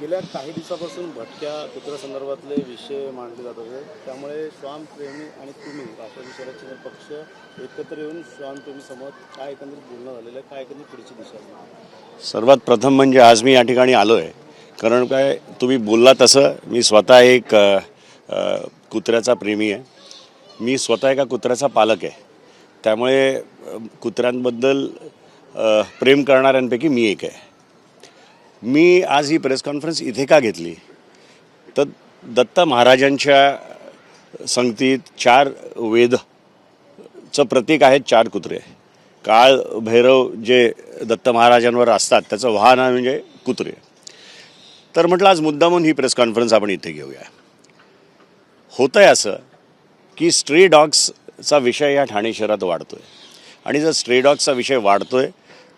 गेल्या काही दिवसापासून भटक्या कुत्र्यासंदर्भातले विषय मांडले जात होते. त्यामुळे श्वानप्रेमी आणि तुम्ही राष्ट्रवादी शहराचे पक्ष एकत्र येऊन श्वानप्रेमी समोर काय एकंदरीत बोलणं झालेलं आहे काय एकंदरीत पुढची दिशा सर्वात प्रथम म्हणजे आज मी या ठिकाणी आलो आहे कारण काय तुम्ही बोलला तसं मी स्वतः एक कुत्र्याचा प्रेमी आहे. मी स्वतः एका कुत्र्याचा पालक आहे. त्यामुळे कुत्र्यांबद्दल प्रेम करणाऱ्यांपैकी मी एक आहे. मी आज ही प्रेस कॉन्फरन्स इथे का घेतली? तर दत्त महाराजांच्या संगतीत चार वेदचं प्रतीक आहेत चार कुत्रे. काळ भैरव जे दत्त महाराजांवर असतात त्याचं वाहन आहे म्हणजे कुत्रे. तर म्हटलं आज मुद्दामून ही प्रेस कॉन्फरन्स आपण इथे घेऊया. होतं आहे असं की स्ट्री डॉग्सचा विषय या ठाणे शहरात वाढतो आहे आणि जर स्ट्रे डॉग्सचा विषय वाढतो आहे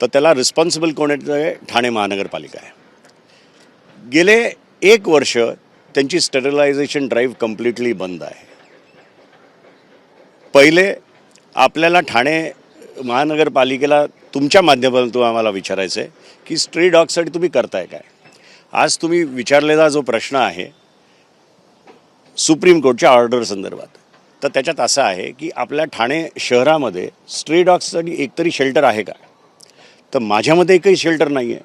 तर त्याला रिस्पॉन्सिबल कोण आहे? ठाणे महानगरपालिका आहे. गेले एक वर्ष त्यांची स्टरलायझेशन ड्राईव्ह कम्प्लिटली बंद आहे. पहिले आपल्याला ठाणे महानगरपालिकेला तुमच्या माध्यमातून आम्हाला विचारायचं आहे की स्ट्री डॉगसाठी तुम्ही करताय काय? आज तुम्ही विचारलेला जो प्रश्न आहे सुप्रीम कोर्टच्या ऑर्डर संदर्भात तर त्याच्यात असं आहे की आपल्या ठाणे शहरामध्ये स्ट्री डॉग्ससाठी एकतरी शेल्टर आहे का? तर माझ्यामध्ये एकही शेल्टर नाही आहे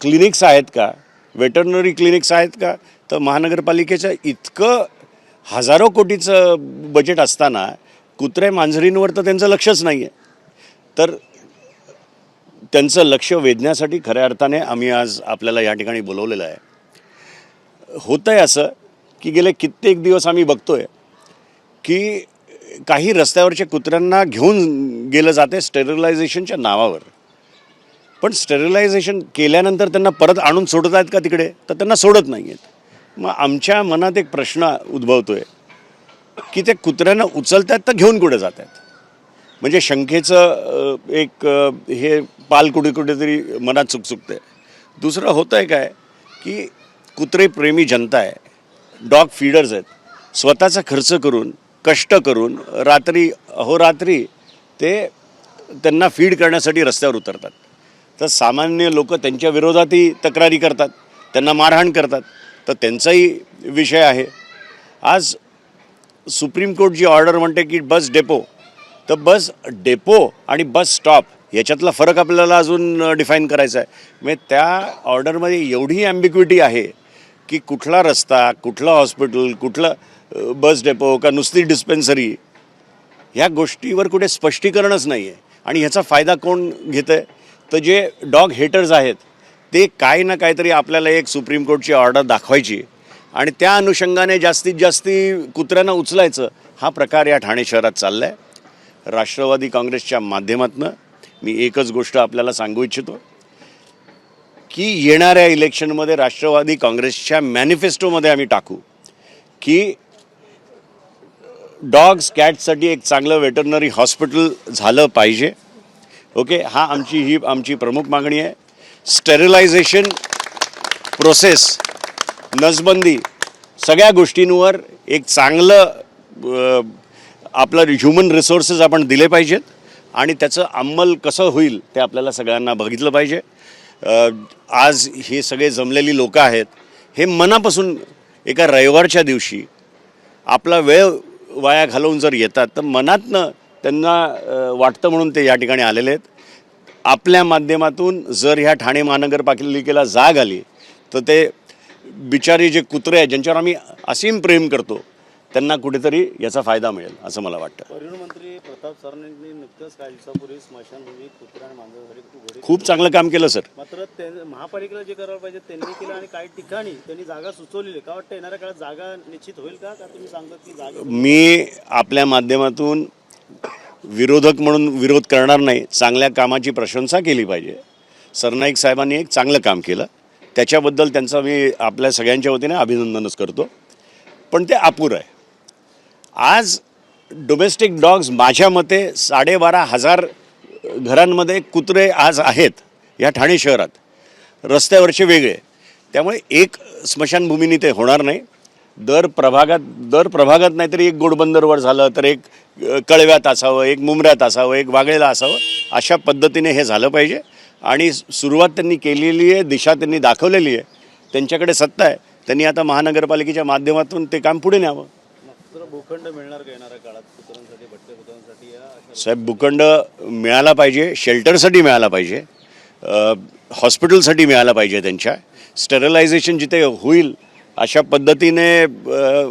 क्लिनिक्स आहेत का? वेटरनरी क्लिनिक्स आहेत का? तर महानगरपालिकेचं इतकं हजारो कोटीचं बजेट असताना कुत्रे मांजरींवर तर त्यांचं लक्षच नाही आहे तर त्यांचं लक्ष वेधण्यासाठी खऱ्या अर्थाने आम्ही आज आपल्याला या ठिकाणी बोलवलेलं आहे. होतं आहे असं की गेले कित्येक दिवस आम्ही बघतोय की काही रस्त्यावरच्या कुत्र्यांना घेऊन गेलं जाते स्टेरिलायझेशनच्या नावावर. पण स्टेरिलायझेशन केल्यानंतर त्यांना परत आणून सोडत आहेत का तिकडे? तर त्यांना सोडत नाही आहेत मग आमच्या मनात एक प्रश्न उद्भवतो आहे की ते कुत्र्यांना उचलतात तर घेऊन कुठे जात आहेत म्हणजे शंखेचं एक हे पाल कुठे कुठेतरी मनात चुकचुकते दुसरं होतं आहे काय की कुत्रे प्रेमी जनता आहे. डॉग फीडर्स आहेत. स्वतःचा खर्च करून कष्ट करून रात्री अहोरात्री ते त्यांना फीड करण्यासाठी रस्त्यावर उतरतात. तर सामान्य लोक त्यांच्या विरोधातही तक्रारी करतात त्यांना मारहाण करतात. तर त्यांचाही विषय आहे. आज सुप्रीम कोर्ट जी ऑर्डर म्हणते की बस डेपो तर बस डेपो आणि बस स्टॉप याच्यातला फरक आपल्याला अजून डिफाईन करायचा आहे. म्हणजे त्या ऑर्डरमध्ये एवढी ॲम्बिक्विटी आहे की कुठला रस्ता कुठलं हॉस्पिटल कुठलं बस डेपो का नुसती डिस्पेन्सरी ह्या गोष्टीवर कुठे स्पष्टीकरणच नाही आहे आणि ह्याचा फायदा कोण घेतं आहे तर जे डॉग हेटर्स आहेत ते काही ना काहीतरी आपल्याला एक सुप्रीम कोर्टची ऑर्डर दाखवायची आणि त्या अनुषंगाने जास्तीत जास्ती कुत्र्यांना उचलायचं हा प्रकार या ठाणे शहरात चालला आहे राष्ट्रवादी काँग्रेसच्या माध्यमातनं मी एकच गोष्ट आपल्याला सांगू इच्छितो की येणाऱ्या इलेक्शनमध्ये राष्ट्रवादी काँग्रेसच्या मॅनिफेस्टोमध्ये आम्ही टाकू की डॉग्स कॅटसाठी एक चांगलं वेटरनरी हॉस्पिटल झालं पाहिजे. ओके? हा आमची ही आमची प्रमुख मागणी आहे. स्टेरिलायझेशन प्रोसेस नसबंदी सगळ्या गोष्टींवर एक चांगलं आपलं ह्युमन रिसोर्सेस आपण दिले पाहिजेत आणि त्याचं अंमल कसं होईल ते आपल्याला सगळ्यांना बघितलं पाहिजे. आज हे सगळे जमलेली लोकं आहेत हे मनापासून एका रविवारच्या दिवशी आपला वेळ वाया घालवून जर येतात तर मनातनं त्यांना वाटतं म्हणून ते या ठिकाणी आलेले आहेत. आपल्या माध्यमातून जर ह्या ठाणे महानगरपालिकेला जाग आली तर ते बिचारे जे कुत्रे आहेत ज्यांच्यावर आम्ही असीम प्रेम करतो त्यांना कुठेतरी याचा फायदा मिळेल असं मला वाटतं. परिवहन मंत्री प्रताप सरनाईकनी नुकतंच काही दिवसापूर्वी स्मशानभूमी कुत्रा आणि मांजरासाठी घोडे खूप चांगलं काम केलं सर. मात्र ते महापालिकेला जे करायला पाहिजे त्यांनी केलं आणि काही ठिकाणी त्यांनी जागा सुचवलेली आहे. का वाटतं येणाऱ्या काळात जागा निश्चित होईल का? का तुम्ही सांगता की जागा मी आपल्या माध्यमातून विरोधक म्हणून विरोध करणार नाही चांगल्या कामाची प्रशंसा केली पाहिजे. सरनाईक साहेबांनी एक चांगलं काम केलं. त्याच्याबद्दल त्यांचं मी आपल्या सगळ्यांच्या वतीने अभिनंदनच करतो. पण ते अपुरं आहे. आज डोमेस्टिक डॉग्स माझ्या मते साडेबारा हजार घरांमध्ये कुत्रे आज आहेत या ठाणे शहरात. रस्त्यावरचे वेगळे. त्यामुळे एक स्मशानभूमीने ते होणार नाही. दर प्रभागात दर प्रभागात नाहीतरी एक गोडबंदरवर झालं तर एक कळव्यात असावं एक मुंबऱ्यात असावं एक वागळेला असावं अशा पद्धतीने हे झालं पाहिजे. आणि सुरुवात त्यांनी केलेली आहे दिशा त्यांनी दाखवलेली आहे. त्यांच्याकडे सत्ता आहे. त्यांनी आता महानगरपालिकेच्या माध्यमातून ते काम पुढे न्यावं. भूखंड मिळणार काळात? साहेब भूखंड मिळाला पाहिजे शेल्टरसाठी मिळाला पाहिजे हॉस्पिटलसाठी मिळाला पाहिजे त्यांच्या. स्टेरलायझेशन जिथे होईल अशा पद्धतीने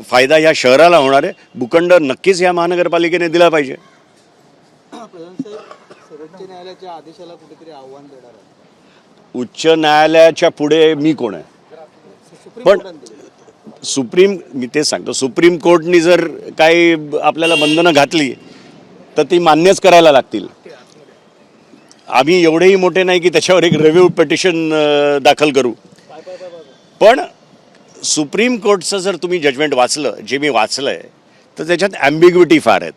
फायदा या शहराला होणार आहे. भूखंड नक्कीच या महानगरपालिकेने दिला पाहिजे. उच्च न्यायालयाच्या पुढे मी कोण आहे? सुप्रीम पण. सुप्रीम मी तेच सांगतो सुप्रीम कोर्टनी जर काही आपल्याला बंधनं घातली तर ती मान्यच करायला लागतील. आम्ही एवढेही मोठे नाही की त्याच्यावर एक रिव्ह्यू पिटिशन दाखल करू. पण सुप्रीम कोर्टचं जर तुम्ही जजमेंट वाचलं जे मी वाचलं आहे तर त्याच्यात ॲम्बिग्युटी फार आहेत.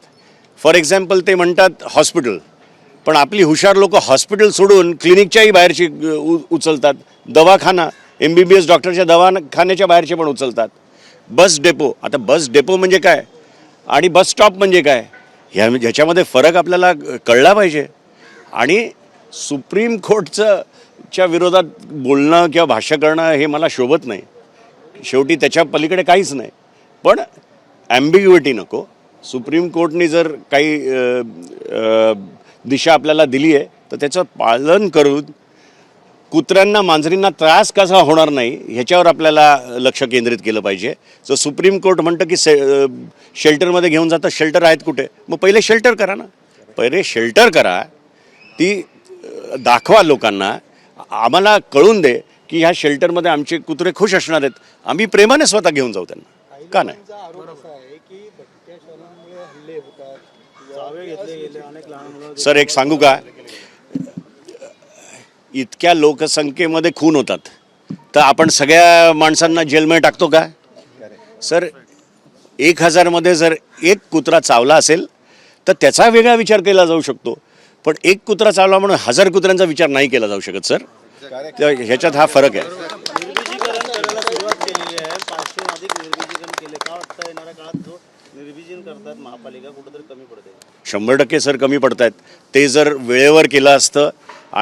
फॉर एक्झाम्पल ते म्हणतात हॉस्पिटल पण आपली हुशार लोक हॉस्पिटल सोडून क्लिनिकच्याही बाहेरची उ उचलतात. दवाखाना एम बी बी एस डॉक्टरच्या दवाखान्याच्या बाहेरचे पण उचलतात. बस डेपो आता बस डेपो म्हणजे काय? आणि बस स्टॉप म्हणजे काय? ह्या ह्याच्यामध्ये फरक आपल्याला कळला पाहिजे. आणि सुप्रीम कोर्टचं च्या विरोधात बोलणं किंवा भाष्य करणं हे मला शोभत नाही. शेवटी त्याच्या पलीकडे काहीच नाही. पण ॲम्बिग्युटी नको. सुप्रीम कोर्टने जर काही दिशा आपल्याला दिली आहे तर त्याचं पालन करून कुत्र्यांना मांजरींना त्रास कसा होणार नाही ह्याच्यावर आपल्याला लक्ष केंद्रित केलं पाहिजे. जर सुप्रीम कोर्ट म्हणतं की से शेल्टरमध्ये घेऊन जातं शेल्टर आहेत कुठे? मग पहिले शेल्टर करा ना. पहिले शेल्टर करा. ती दाखवा लोकांना. आम्हाला कळून दे की ह्या शेल्टरमध्ये आमचे कुत्रे खुश असणार आहेत. आम्ही प्रेमाने स्वतः घेऊन जाऊ त्यांना. का नाही? सर एक सांगू का? इतक्या लोकसंख्येमध्ये खून होतात. तर आपण सगळ्या माणसांना जेलमध्ये टाकतो का? सर एक हजारमध्ये जर एक कुत्रा चावला असेल तर त्याचा वेगळा विचार केला जाऊ शकतो. पण एक कुत्रा चावला म्हणून हजार कुत्र्यांचा विचार नाही केला जाऊ शकत सर. तर ह्याच्यात हा फरक आहे. निर्बीजीकरण करायला सुरुवात केलेली आहे. पाचशे अधिक निर्बीजीकरण केले. का वाटतं येणाऱ्या काळात जो निर्बीजन करतात महापालिका कुठेतरी कमी पडते. शंभर टक्के सर कमी पडत आहेत ते जर वेळेवर केलं असतं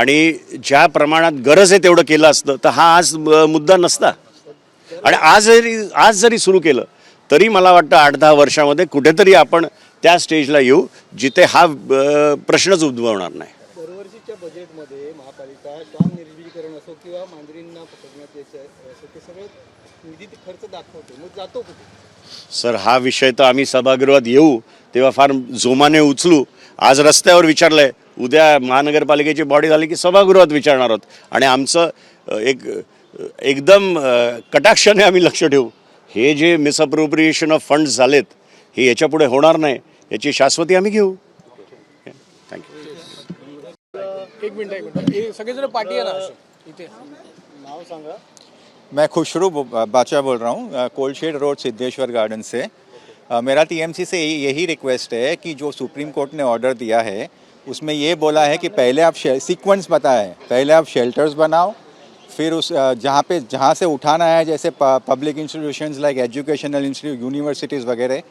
आणि ज्या प्रमाणात गरज आहे तेवढं केलं असतं तर हा आज मुद्दा नसता. आणि आज जरी आज जरी सुरू केलं तरी मला वाटतं आठ दहा वर्षामध्ये कुठेतरी आपण त्या स्टेजला येऊ जिथे हा प्रश्नच उद्भवणार नाही. असो किंवा मांजरींना पकडण्यात यायचं असो ते सगळं निधीत खर्च दाखवतो मग जातो कुठे? सर हा विषय तर आम्ही सभागृहात येऊ तेव्हा फार जोमाने उचलू. आज रस्त्यावर विचारलंय उद्या महानगरपालिकेची बॉडी झाली की सभागृहात विचारणार आहोत. आणि आमचं एक एकदम कटाक्षाने आम्ही लक्ष ठेवू. हे जे मिसअप्रोप्रिएशन ऑफ फंड्स झालेत हे याच्यापुढे होणार नाही याची शाश्वती आम्ही घेऊ. थँक्यू एक मिनिट एक मिनिट. हे सगळेजण पाठी आहे ना. असे इथे. नाव सांगा. मैं खुशरू बाचा बोल रहा हूँ कोलशेड रोड सिद्धेश्वर गार्डन से. मेरा टीएमसी से यही यही रिक्वेस्ट है कि जो सुप्रीम कोर्ट ने ऑर्डर दिया है उसमें ये बोला है कि पहले आप सीक्वेंस बताएँ। पहले आप शेल्टर्स बनाओ फिर उस जहाँ पे जहाँ से उठाना है जैसे public institutions like educational institute universities वगैरह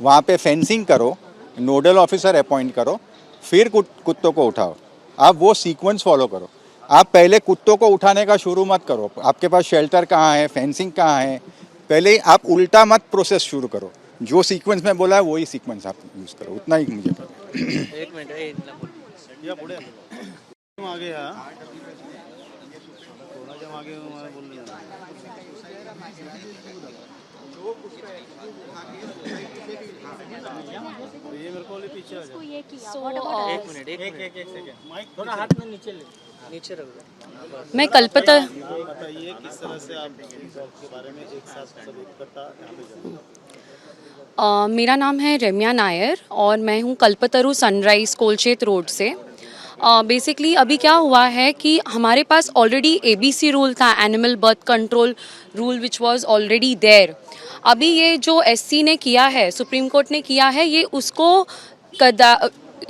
वहाँ पे फेंसिंग करो नोडल ऑफिसर अपॉइंट करो फिर कुत्तों को उठाओ। आप वो सीक्वेंस फॉलो करो। आप पहले कुत्तों को उठाने का शुरू मत करो। आपके पास शेल्टर कहाँ है? फेंसिंग कहाँ है? पहले आप उल्टा मत प्रोसेस शुरू करो। जो सीक्वेंस में बोला है वही सीक्वेंस आप यूज़ करो। उतना ही मुझे पता है। या ये मेरे को पीछे आ जाओ। ये किया एक मिनट एक एक एक सेकंड। माइक थोड़ा हाथ में नीचे ले। नीचे रख दो। मैं कल्पता बताइए किस तरह से आप के बारे में एक साथ अ, मेरा नाम है रम्या नायर और मैं हूँ कल्पतरु सनराइज कोलचेत रोड से। बेसिकली uh, अभी क्या हुआ है कि हमारे पास ऑलरेडी एबीसी रूल था animal birth control rule which was already there अभी ये जो एससी ने किया है सुप्रीम कोर्ट ने किया है ये उसको कदा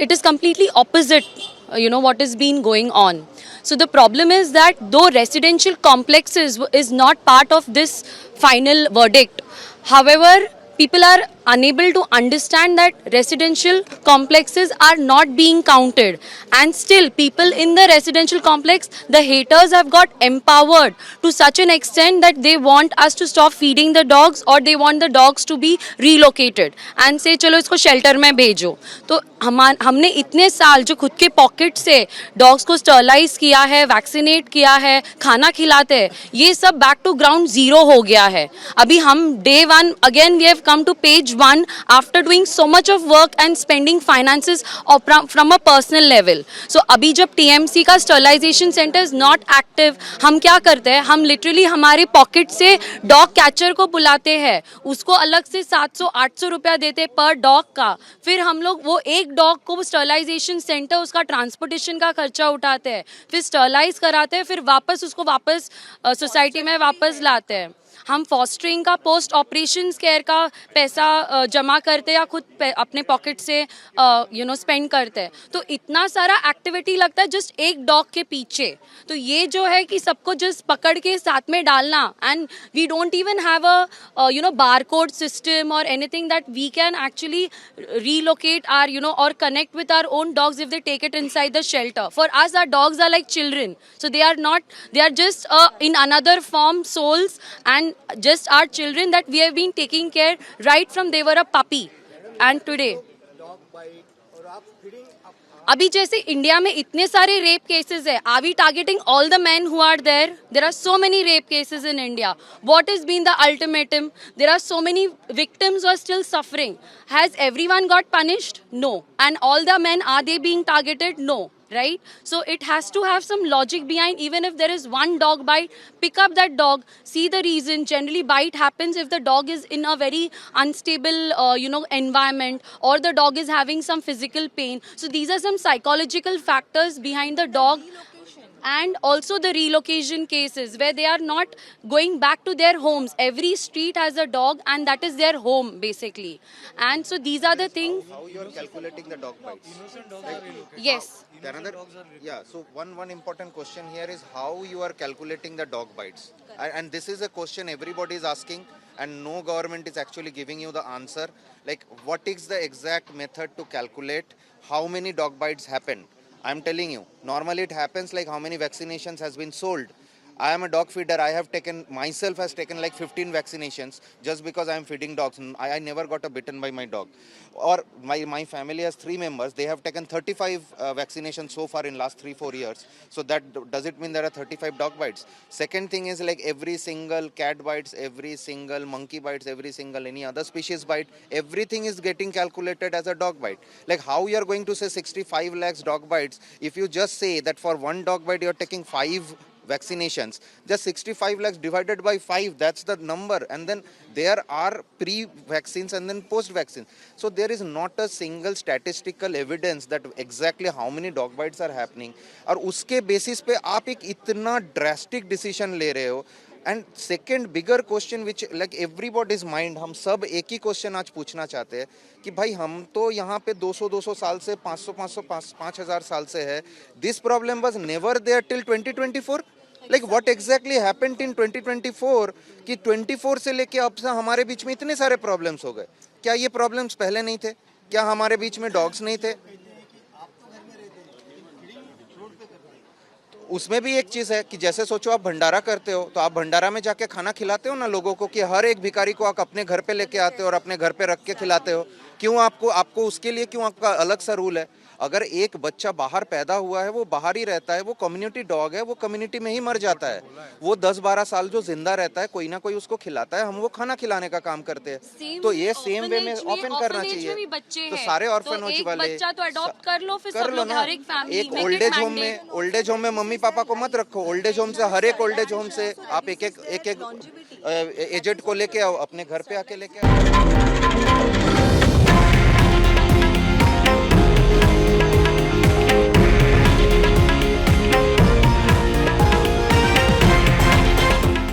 it is completely opposite Uh, you know what has been going on. So the problem is that though residential complexes is not part of this final verdict however people are unable to understand that residential complexes are not being counted and still people in the residential complex the haters have got empowered to such an extent that they want us to stop feeding the dogs or they want the dogs to be relocated and say चलो इसको shelter में भेजो तो हम हमने इतने साल जो खुद के पॉकेट से डॉग्स को स्टरलाइज किया है वैक्सीनेट किया है खाना खिलाते हैं ये सब बैक टू ग्राउंड ज़ीरो हो गया है अभी हम day one again we have come to page one after doing so much of work and spending finances from a personal level so अभी जब टीएमसी का sterilisation centre is not active हम क्या करते हैं? हम लिटरली हमारे पॉकेट से dog catcher को बुलाते हैं। उसको अलग से 700 800 रुपया देते पर डॉग का। फिर हम लोग वो एक डॉग को स्टरलाइजेशन सेंटर उसका ट्रांसपोर्टेशन का खर्चा उठाते हैं। फिर स्टरलाइज कराते हैं, फिर वापस उसको वापस सोसाइटी में वापस लाते हैं। हम फॉस्टरिंग का पोस्ट ऑपरेशन केयर का पैसा जमा करते या खुद अपने पॉकेट से यू नो स्पेंड करते हैं। तो इतना सारा एक्टिविटी लगता है जस्ट एक डॉग के पीछे। तो ये जो है कि सबको जस्ट पकड़ के साथ में डालना and we don't even have a you know bar code system और anything that we can actually relocate our you know और connect with our own dogs if they take it inside the shelter for आज our dogs are like children so they are not they are just in another form souls and just our children that we have been taking care right from they were a puppy and today अभी जैसे India में इतने सारे rape cases है are we targeting all the man who are there there are so many rape cases in India what is been the ultimatum there are so many victims are still suffering has everyone got punished no and all the men are they being targeted no right? So it has to have some logic behind even if there is one dog bite pick up that dog see the reason. Generally bite happens if the dog is in a very unstable uh, you know environment or the dog is having some physical pain. So these are some psychological factors behind the dog and also the relocation cases where they are not going back to their homes. Every street has a dog and that is their home basically. And so these are the things. How you are calculating the dog bites? Yes. Another yeah so one one important question here is how you are calculating the dog bites. And, and this is a question everybody is asking and no government is actually giving you the answer. Like what is the exact method to calculate how many dog bites happened i'm telling you normally it happens like how many vaccinations has been sold I am a dog feeder. I have taken myself has taken like 15 vaccinations just because I am feeding dogs. I, I never got a bitten by my dog. Or my, my family has three members. They have taken 35 uh, vaccinations so far in last three four years. So that does it mean there are 35 dog bites? Second thing is like every single cat bites, every single monkey bites, every single any other species bite. Everything is getting calculated as a dog bite. Like how you are going to say 65 lakhs dog bites if you just say that for one dog bite you are taking five vaccinations just 65 lakhs divided by 5 that's the number and then there are pre vaccines and then post vaccines so there is not a single statistical evidence that exactly how many dog bites are happening और उसके basis पे आप एक इतना drastic decision ले रहे हो and second bigger question which like everybody's mind हम सब एक ही क्वेश्चन आज पूछना चाहते हैं कि भाई हम तो यहाँ पे 200-200 साल से 500-500 पाँच हज़ार साल से है। This problem was never there till 2024 like what exactly happened in 2024 कि 24 से लेके अब से हमारे बीच में इतने सारे प्रॉब्लम्स हो गए। क्या ये प्रॉब्लम्स पहले नहीं थे? क्या हमारे बीच में डॉग्स नहीं थे? उसमें भी एक चीज़ है कि जैसे सोचो आप भंडारा करते हो तो आप भंडारा में जाके खाना खिलाते हो ना लोगों को कि हर एक भिकारी को आप अपने घर पे लेके आते हो और अपने घर पे रख के खिलाते हो? क्यों आपको आपको उसके लिए क्यों आपका अलग सा रूल है? अगर एक बच्चा बाहर पैदा हुआ है वो बाहर ही रहता है वो कम्युनिटी डॉग है वो कम्युनिटी में ही मर जाता है। वो 10-12 साल जो ज़िंदा रहता है कोई ना कोई उसको खिलाता है हम वो खाना खिलाने का काम करते हैं। तो ये सेम वे में ओपन करना चाहिए। तो सारे तो ऑर्फेनोज एक वाले तो कर लो, कर लो ना। एक ओल्ड एज होम में ओल्ड एज होम में मम्मी पापा को मत रखो। ओल्ड एज होम से हर एक ओल्ड एज होम से आप एक एक एक एक एजेंट को लेके आओ अपने घर पे आके लेके आओ।